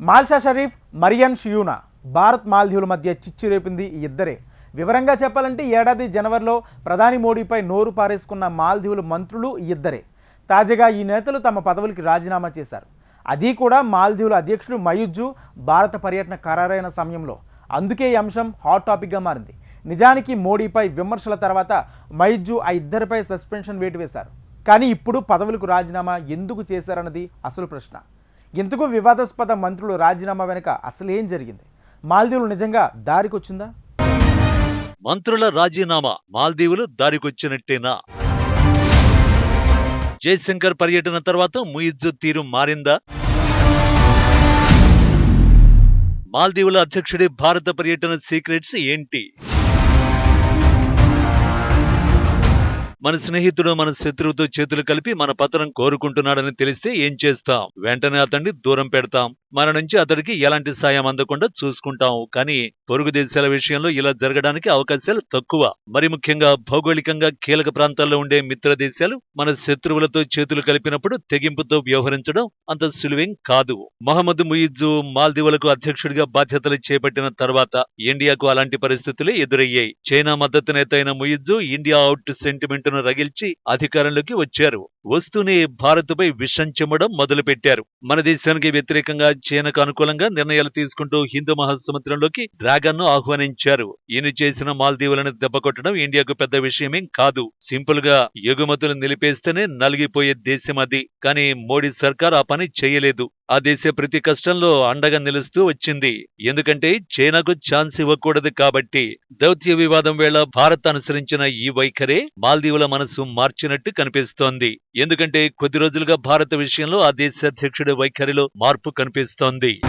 మాల్షా షరీఫ్ మరియన్ షియూనా. భారత్ మాల్దీవుల మధ్య చిచ్చు రేపింది ఈ ఇద్దరే. వివరంగా చెప్పాలంటే ఏడాది జనవరిలో ప్రధాని మోడీపై నోరు పారేసుకున్న మాల్దీవుల మంత్రులు ఈ ఇద్దరే. తాజాగా ఈ నేతలు తమ పదవులకి రాజీనామా చేశారు. అది కూడా మాల్దీవుల అధ్యక్షుడు మయుజ్జు భారత పర్యటన ఖరారైన సమయంలో. అందుకే ఈ అంశం హాట్ టాపిక్గా మారింది. నిజానికి మోడీపై విమర్శల తర్వాత మయుజ్జు ఆ ఇద్దరిపై సస్పెన్షన్ వేటు వేశారు. కానీ ఇప్పుడు పదవులకు రాజీనామా ఎందుకు చేశారన్నది అసలు ప్రశ్న. ఇంతకు వివాదాస్పద మంత్రులు రాజీనామా వెనుక అసలు ఏం జరిగింది? మాల్దీవులు నిజంగా దారికొచ్చిందా? మంత్రుల రాజీనామా మాల్దీవులు దారికొచ్చినట్టేనా? జయశంకర్ పర్యటన తర్వాత ముయిజ్ తీరు మారిందా? మాల్దీవుల అధ్యక్షుడి భారత పర్యటన సీక్రెట్స్ ఏంటి? మన స్నేహితుడు మన శత్రువుతో చేతులు కలిపి మన పతనం కోరుకుంటున్నాడని తెలిస్తే ఏం చేస్తాం? వెంటనే అతన్ని దూరం పెడతాం. మన నుంచి అతడికి ఎలాంటి సాయం అందకుండా చూసుకుంటాం. కానీ పొరుగు దేశాల విషయంలో ఇలా జరగడానికి అవకాశాలు తక్కువ. మరి ముఖ్యంగా భౌగోళికంగా కీలక ప్రాంతాల్లో ఉండే మిత్ర దేశాలు మన శత్రువులతో చేతులు కలిపినప్పుడు తెగింపుతో వ్యవహరించడం అంత సులువేం కాదు. మహమ్మద్ ముయిజు మాల్దీవులకు అధ్యక్షుడిగా బాధ్యతలు చేపట్టిన తర్వాత ఇండియాకు అలాంటి పరిస్థితులే ఎదురయ్యాయి. చైనా మద్దతు నేత అయిన ముయిజు ఇండియా అవుట్ సెంటిమెంట్ ను రగిల్చి అధికారంలోకి వచ్చారు. వస్తూనే భారత్పై విషం చెమ్మడం మొదలుపెట్టారు. మన దేశానికి వ్యతిరేకంగా చైనాకు అనుకూలంగా నిర్ణయాలు తీసుకుంటూ హిందూ మహాసముద్రంలోకి డ్రాగన్ను ఆహ్వానించారు. ఈయన చేసిన మాల్దీవులను దెబ్బకొట్టడం ఇండియాకు పెద్ద విషయమేం కాదు. సింపుల్గా ఎగుమతులు నిలిపేస్తేనే నలిగిపోయే దేశం అది. కానీ మోడీ సర్కార్ ఆ పని చేయలేదు. ఆ దేశ ప్రతి కష్టంలో అండగా నిలుస్తూ వచ్చింది. ఎందుకంటే చైనాకు ఛాన్స్ ఇవ్వకూడదు కాబట్టి దౌత్య వివాదం వేళ భారత్ అనుసరించిన ఈ వైఖరే మాల్దీవుల మనసు మార్చినట్టు కనిపిస్తోంది. ఎందుకంటే కొద్ది రోజులుగా భారత విషయంలో ఆ దేశ అధ్యక్షుడి వైఖరిలో మార్పు కనిపిస్తోంది.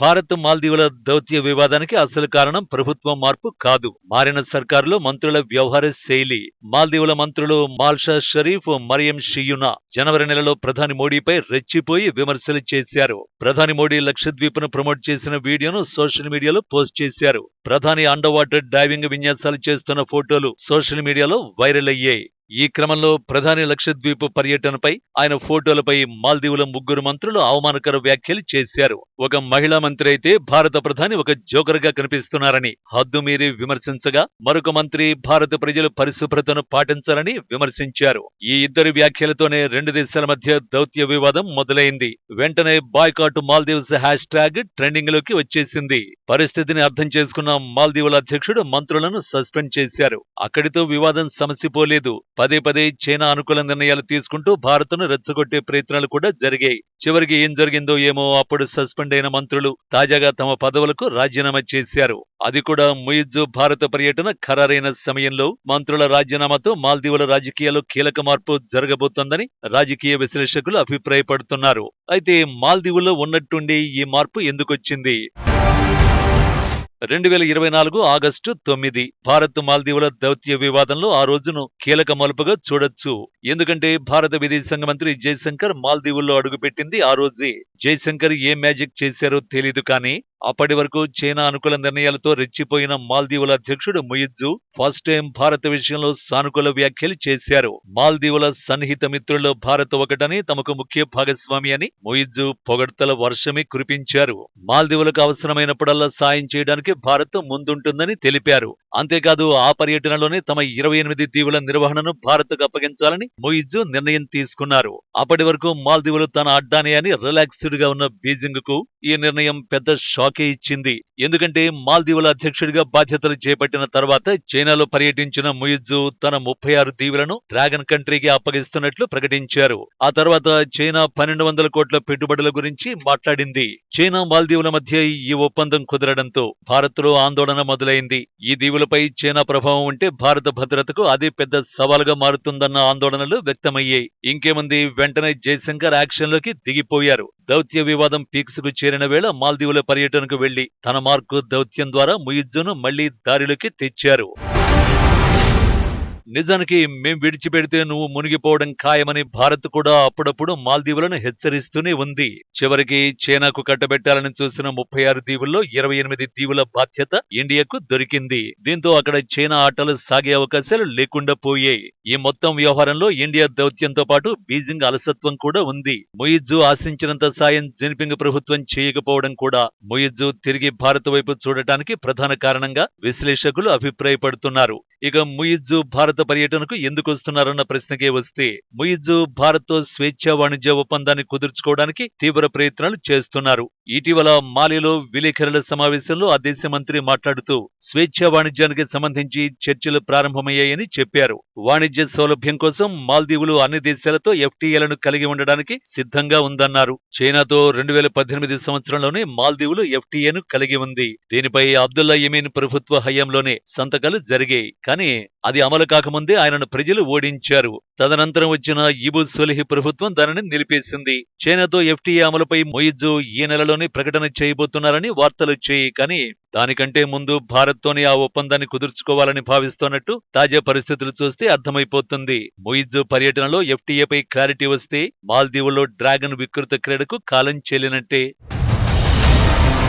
భారత్ మాల్దీవుల దౌత్య వివాదానికి అసలు కారణం ప్రభుత్వం మార్పు కాదు. మారిన సర్కారులో మంత్రుల వ్యవహార శైలి మాల్దీవుల మంత్రులు మాల్షా షరీఫ్ మరియం షియునా జనవరి నెలలో ప్రధాని మోడీపై రెచ్చిపోయి విమర్శలు చేశారు. ప్రధాని మోడీ లక్షద్వీప్ను ప్రమోట్ చేసిన వీడియోను సోషల్ మీడియాలో పోస్ట్ చేశారు. ప్రధాని అండర్ వాటర్ డైవింగ్ విన్యాసాలు చేస్తున్న ఫోటోలు సోషల్ మీడియాలో వైరల్ అయ్యాయి. ఈ క్రమంలో ప్రధాని లక్షద్వీప్ పర్యటనపై ఆయన ఫోటోలపై మాల్దీవుల ముగ్గురు మంత్రులు అవమానకర వ్యాఖ్యలు చేశారు. ఒక మహిళా మంత్రి అయితే భారత ప్రధాని ఒక జోకర్గా కనిపిస్తున్నారని హద్దుమీరి విమర్శించగా మరొక మంత్రి భారత ప్రజలు పరిశుభ్రతను పాటించాలని విమర్శించారు. ఈ ఇద్దరి వ్యాఖ్యలతోనే రెండు దేశాల మధ్య దౌత్య వివాదం మొదలైంది. వెంటనే బాయ్కాట్ మాల్దీవ్స్ హ్యాష్ ట్యాగ్ ట్రెండింగ్లోకి వచ్చేసింది. పరిస్థితిని అర్థం చేసుకున్న మాల్దీవుల అధ్యక్షుడు మంత్రులను సస్పెండ్ చేశారు. అక్కడితో వివాదం సమసిపోలేదు. పదే పదే చైనా అనుకూల నిర్ణయాలు తీసుకుంటూ భారత్ను రెచ్చగొట్టే ప్రయత్నాలు కూడా జరిగాయి. చివరికి ఏం జరిగిందో ఏమో అప్పుడు సస్పెండ్ అయిన మంత్రులు తాజాగా తమ పదవులకు రాజీనామా చేశారు. అది కూడా ముయిజు భారత పర్యటన ఖరారైన సమయంలో మంత్రుల రాజీనామాతో మాల్దీవుల రాజకీయాల్లో కీలక మార్పు జరగబోతోందని రాజకీయ విశ్లేషకులు అభిప్రాయపడుతున్నారు. అయితే మాల్దీవుల్లో ఉన్నట్టుండి ఈ మార్పు ఎందుకొచ్చింది? రెండు వేల ఇరవై నాలుగు ఆగస్టు తొమ్మిది. భారత్ మాల్దీవుల దౌత్య వివాదంలో ఆ రోజును కీలక మలుపుగా చూడొచ్చు. ఎందుకంటే భారత విదేశాంగ మంత్రి జయశంకర్ మాల్దీవుల్లో అడుగుపెట్టింది ఆ రోజే. జయశంకర్ ఏ మ్యాజిక్ చేశారో తెలీదు కానీ అప్పటి వరకు చైనా అనుకూల నిర్ణయాలతో రెచ్చిపోయిన మాల్దీవుల అధ్యక్షుడు ముయిజ్జు ఫస్ట్ టైం భారత్ విషయంలో సానుకూల వ్యాఖ్యలు చేశారు. మాల్దీవుల సన్నిహిత మిత్రుల్లో భారత్ ఒకటని తమకు ముఖ్య భాగస్వామి అని ముయిజ్జు పొగడ్తల వర్షమే కురిపించారు. మాల్దీవులకు అవసరమైనప్పుడల్లా సాయం చేయడానికి భారత్ ముందుంటుందని తెలిపారు. అంతేకాదు ఆ పర్యటనలోనే తమ ఇరవై ఎనిమిది దీవుల నిర్వహణను భారత్కు అప్పగించాలని ముయిజ్జు నిర్ణయం తీసుకున్నారు. అప్పటి వరకు మాల్దీవులు తన అడ్డానే అని రిలాక్స్డ్గా ఉన్న బీజింగ్కు ఈ నిర్ణయం పెద్ద షాక్ ఇచ్చింది. ఎందుకంటే మాల్దీవుల అధ్యక్షుడిగా బాధ్యతలు చేపట్టిన తర్వాత చైనాలో పర్యటించిన ముయిజ్జు తన ముప్పై ఆరు దీవులను డ్రాగన్ కంట్రీకి అప్పగిస్తున్నట్లు ప్రకటించారు. ఆ తర్వాత చైనా పన్నెండు వందల కోట్ల పెట్టుబడుల గురించి మాట్లాడింది. చైనా మాల్దీవుల మధ్య ఈ ఒప్పందం కుదరడంతో భారత్లో ఆందోళన మొదలైంది. ఈ దీవులపై చైనా ప్రభావం ఉంటే భారత భద్రతకు అది పెద్ద సవాలుగా మారుతుందన్న ఆందోళనలు వ్యక్తమయ్యాయి. ఇంకేముంది? వెంటనే జయశంకర్ యాక్షన్లోకి దిగిపోయారు. దౌత్య వివాదం పీక్స్కు చేరిన వేళ మాల్దీవుల పర్యటనకు వెళ్ళి తన మార్కు దౌత్యం ద్వారా ముయిజ్జును మళ్ళీ దారిలోకి తెచ్చారు. నిజానికి మేం విడిచిపెడితే నువ్వు మునిగిపోవడం ఖాయమని భారత్ కూడా అప్పుడప్పుడు మాల్దీవులను హెచ్చరిస్తూనే ఉంది. చివరికి చైనాకు కట్టబెట్టాలని చూసిన ముప్పై ఆరు దీవుల్లో ఇరవై ఎనిమిది దీవుల బాధ్యత ఇండియాకు దొరికింది. దీంతో అక్కడ చైనా ఆటలు సాగే అవకాశాలు లేకుండా పోయాయి. ఈ మొత్తం వ్యవహారంలో ఇండియా దౌత్యంతో పాటు బీజింగ్ అలసత్వం కూడా ఉంది. ముయిజ్జు ఆశించినంత సాయం జిన్పింగ్ ప్రభుత్వం చేయకపోవడం కూడా ముయిజ్జు తిరిగి భారత్ వైపు చూడటానికి ప్రధాన కారణంగా విశ్లేషకులు అభిప్రాయపడుతున్నారు. ఇక ముయిజ్జు భారత్ పర్యటనకు ఎందుకు వస్తున్నారన్న ప్రశ్నకే వస్తే ముయిజు భారత్ స్వేచ్ఛ వాణిజ్య ఒప్పందాన్ని కుదుర్చుకోవడానికి తీవ్ర ప్రయత్నాలు చేస్తున్నారు. ఇటీవల మాలిలో విలేకరుల సమావేశంలో ఆ దేశ మంత్రి మాట్లాడుతూ స్వేచ్ఛ వాణిజ్యానికి సంబంధించి చర్చలు ప్రారంభమయ్యాయని చెప్పారు. వాణిజ్య సౌలభ్యం కోసం మాల్దీవులు అన్ని దేశాలతో ఎఫ్టీఏలను కలిగి ఉండడానికి సిద్ధంగా ఉందన్నారు. చైనాతో రెండు వేల పద్దెనిమిది సంవత్సరంలోనే మాల్దీవులు ఎఫ్టీఏను కలిగి ఉంది. దీనిపై అబ్దుల్లా యమీన్ ప్రభుత్వ హయాంలోనే సంతకాలు జరిగాయి. కానీ అది అమలు కాక కాకముందే ఆయనను ప్రజలు ఓడించారు. తదనంతరం వచ్చిన ఇబు సొలిహి ప్రభుత్వం దానిని నిలిపేసింది. చైనాతో ఎఫ్టీఏ అమలుపై మొయిజు ఈ నెలలోనే ప్రకటన చేయబోతున్నారని వార్తలొచ్చాయి కానీ దానికంటే ముందు భారత్తోనే ఆ ఒప్పందాన్ని కుదుర్చుకోవాలని భావిస్తున్నట్టు తాజా పరిస్థితులు చూస్తే అర్థమైపోతుంది. మొయిజు పర్యటనలో ఎఫ్టీఏపై క్లారిటీ వస్తే మాల్దీవుల్లో డ్రాగన్ వికృత క్రీడకు కాలం చెల్లినట్టే.